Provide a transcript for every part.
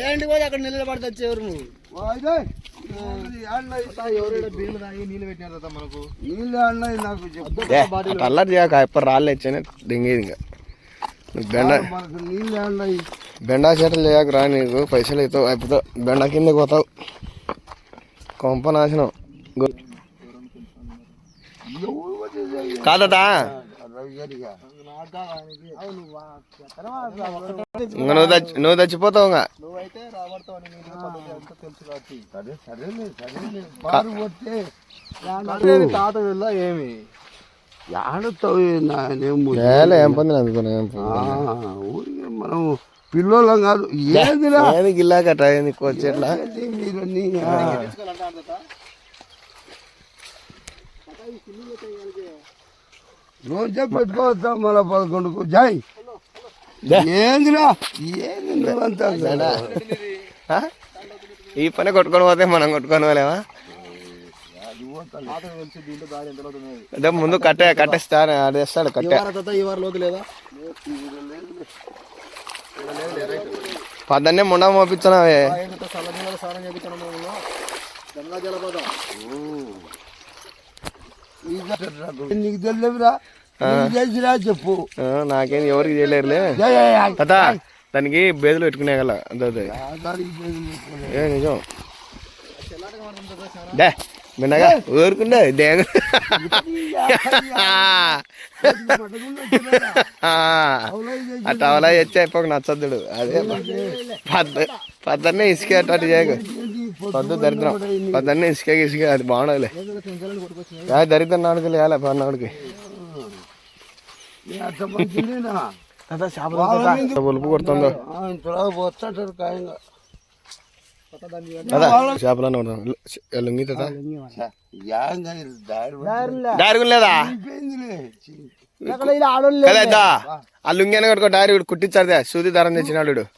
ఏంటి పోయి అక్కడ నిలబడి పడితే వచ్చేవారు నువ్వు? కదా అల్లరి చేయక ఎప్పుడు రాళ్ళు ఇచ్చానే దింగేది ఇంకా. నీకు బెండ చేటలు చేయక రా నీకు పైసలు అవుతావు అయిపోతావు బెండ కిందకి పోతావు. కొంప నాశనం. గారిగా ఇంకా నువ్వు చచ్చి నువ్వు చచ్చిపోతావు ఇంకా. నువ్వైతే రాబడతావు తెలుసు కాబట్టి. సరే సరేలే సరేలే. బారు కొట్టే అదే తాత వెళ్ళా ఏమి? ఆడుతావు నాయనేమో ఏలే ఏం పొందిన అందుకున్నా ఏం పొందిన. ఊరికే మనం పిల్లోళ్ళం కాదు ఏదిరా? ఏంది మీరన్నీ ఆ. రోజే పెట్టుకోవచ్చా? మళ్ళా పదకొండుకు. జాయ్. ఏందిరా? ఏంది? ఈ పని కొట్టుకొని పోతే మనం కొట్టుకొని పోలేమా? అదే ముందు కట్టే కట్టేస్తాడు ఆడేస్తాడు కట్టే. తాత ఈ వారు లోతు లేదా? పద్దన్నే ముండ మోపించినావే నీకు తెలియదురా. చెప్పు. నాకేం ఎవరికి చేయలేరులే. తాత దానికి బేదులు పెట్టుకునే గల అదే. ఏ నిజం. డే ఊరుకుండే దేగ ఆ. టవలా వచ్చి అయిపోక నచ్చద్దుడు. అదే పద్ద పద్దన్నే ఇసుక అటు చేయకు. పొద్దు దరిద్రం. పద్దన్నే ఇసుక ఇసుక అది బాగుండదులే. యా దరిద్రం నాడుకు లేయాలి పన్నాడికి. పులుపు కొడుతుందో? చేపలను లుంగి దారి లేదా? ఇద్దా. ఆ లుంగి అని కట్టుకో డైరీ కుట్టించారు సూది దారం తెచ్చినాడు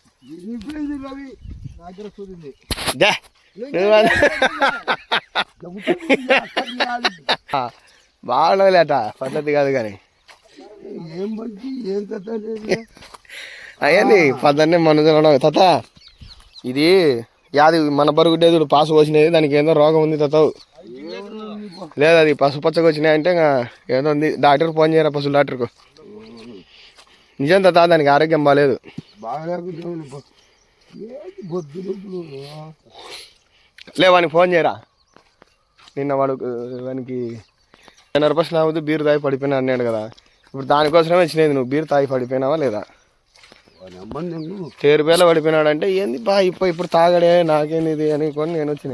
బాగుండలేట పద్ధతి కాదు కానీ. ఏం మంచి ఏం కథ లేదు. అయ్యండి పద్దన్నే మన తాత ఇది యాది మన బరుగుడ్డే చూడు పాసు వచ్చినది దానికి ఏదో రోగం ఉంది తాత. లేదు అది పసుపు పచ్చగా వచ్చినాయి అంటే ఇంకా ఏదో ఉంది. డాక్టర్ ఫోన్ చేయరా పశువు డాక్టర్కు? నిజం తాత దానికి ఆరోగ్యం బాగాలేదు లే వానికి ఫోన్ చేయరా? నిన్న వాడు వానికి నరపసిన అవుతూ బీరు తాగి పడిపోయినా అన్నాడు కదా. ఇప్పుడు దానికోసమే వచ్చినది నువ్వు బీరు తాగి పడిపోయినావా లేదా? నేను తేరుపేల పడిపోయినాడు అంటే ఏంది బా ఇప్పుడు ఇప్పుడు తాగడే నాకేంది ఇది అని కొని నేను వచ్చిన.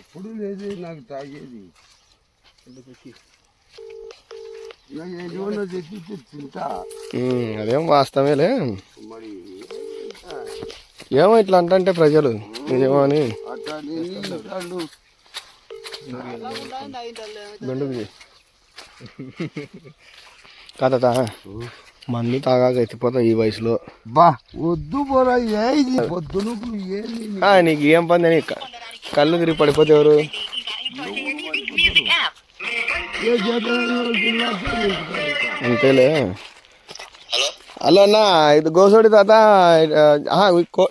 ఎప్పుడు లేదు నాకు తాగేది. అదేం వాస్తవేలే ఏమో ఇట్లా అంటే ప్రజలు నిజమో బెండుకు కథ మందు తాగాక ఈ వయసులో. బా వద్దు పోరా ఏది పొద్దు నువ్వు ఏంది ఆ, నీకు ఏం పని అని కళ్ళు తిరిగి పడిపోతే ఎవరు? అంతేలే. హలో? అన్న ఇది గోసోడి తాత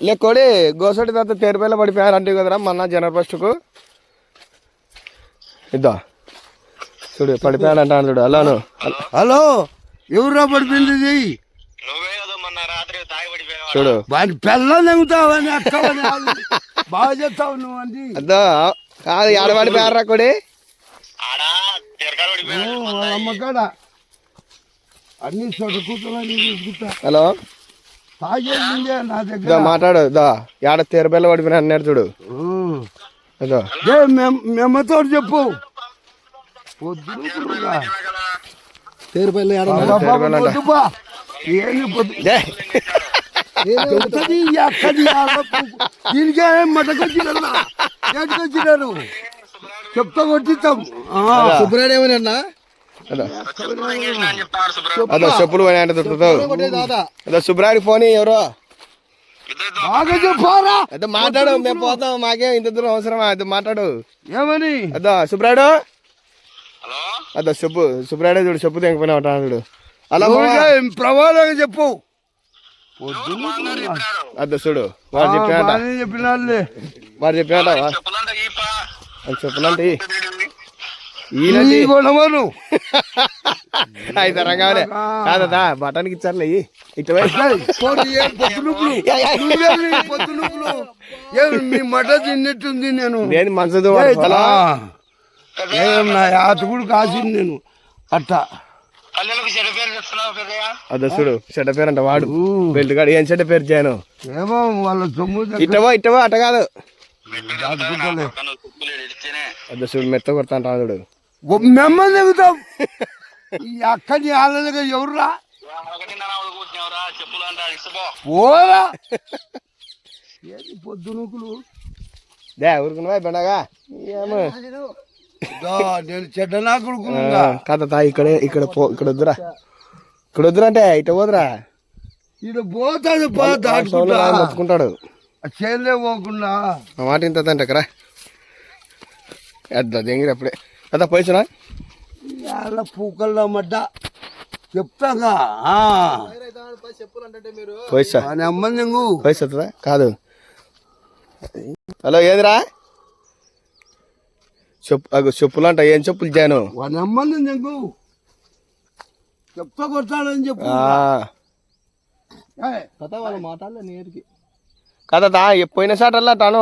లే కోడి గోసోడి తాత తేరుపేల పడిపోయారు అంటే కదరా మొన్న జనరల్ ఫస్ట్కు. ఇద్దా. చూడు పడిపోయాడు అంటాను చూడు అలాను హలో ఎవరు పడిపోయింది ఇది? చూడు. వాడి పిల్లలు అక్కవని బాగా చేస్తావు నువ్వు అని అద్దా. కాదు ఆడ పడిపోయారా కోడి? అమ్మకాడ అన్ని చోట కూర్చోని చూసుకుంటా. హలో. తాగేసిందే నా దగ్గర. మాట్లాడు దా ఆడ తేరుపేల పడిపోయినా అన్నాడు చూడు. మేమతో చెప్పు. తేరుపల్లి ఏంది. దీనికే మటకొచ్చినారు చెప్తా కొట్టిస్తాం. సుబ్రాడు ఏమన్నా అదో అదో చెప్పులు పోయినా అంటే దొరుకుతావు అదో ఫోన్ ఎవరో? బాగా చెప్పారా అదో మాట్లాడు మేము పోతాం మాకేం ఇంత దూరం అవసరమా? అది మాట్లాడు. ఏమని? అదో సుబ్రాడు అదో చెప్పు సుబ్రాడే చూడు చెప్పు తెగిపోయినా చూడు. అలా ప్రమాదంగా చెప్పు. అద్దు చూడు వాడు బాగానే చెప్పినాడులే. వాడు చెప్పినట అని చెప్పనంటే ఈయనండి ఈ గొడవను. అయితే రంగానే కాదా బటానికి ఇచ్చారులే ఇయ్యి. ఇటు పోయి. పోనీ ఏం పొద్దు నువ్వులు? నువ్వేమి ఈ పొద్దు నువ్వులు? ఏమి మీ మట తిన్నట్టుంది నేను. నేను మంచదు నా యాతకుడు కాసింది నేను. అట్ట. అద్దు చూడు చెడ్డ పేరు అంట వాడు. బెల్ట్ గాడు ఏం చెడ్డ పేరు చేయను? ఏమో వాళ్ళ సొమ్ము ఇట్టవో ఇట్టవో అట్ట కాదు. చూడు మెత్త కొడతా అంట చూడు. ఓ మెమ్మ దిగుతాం ఈ అక్కని ఆలలుగా ఎవర్రా? పోరా. ఏది పొద్దునుకులు? దే ఊరుకున్నావా బెండగా. ఏమో. నేను చెడ్డ నా ఆ, కొడుకునుగా కాదు తా ఇక్కడే ఇక్కడ పో ఇక్కడ వద్దురా. ఇక్కడ వద్దురా అంటే ఇట పోదురా. ఈడ పోతాడు పా సోలో దాటుకుంటా. ఆయన మొత్తుకుంటాడు. చేలే పోకుండా. మాట ఇంత అంటే అక్కడ అద్దా దెంగిరి అప్పుడే అదా పోయినా ఇవాళ పూకల్లో మడ్డ. చెప్తాగా అమ్మ నువ్వు పోయిస్తుందా కాదు. హలో ఏదిరా? చెప్పు అగో చెప్పులు అంట ఏం చెప్పులు జాను అమ్మ నువ్వు చెప్తా కొట్టాడని చెప్పు. తాత వాళ్ళ మాటలే నేరుకి. కాదా పోయిన సాటల్లా తాను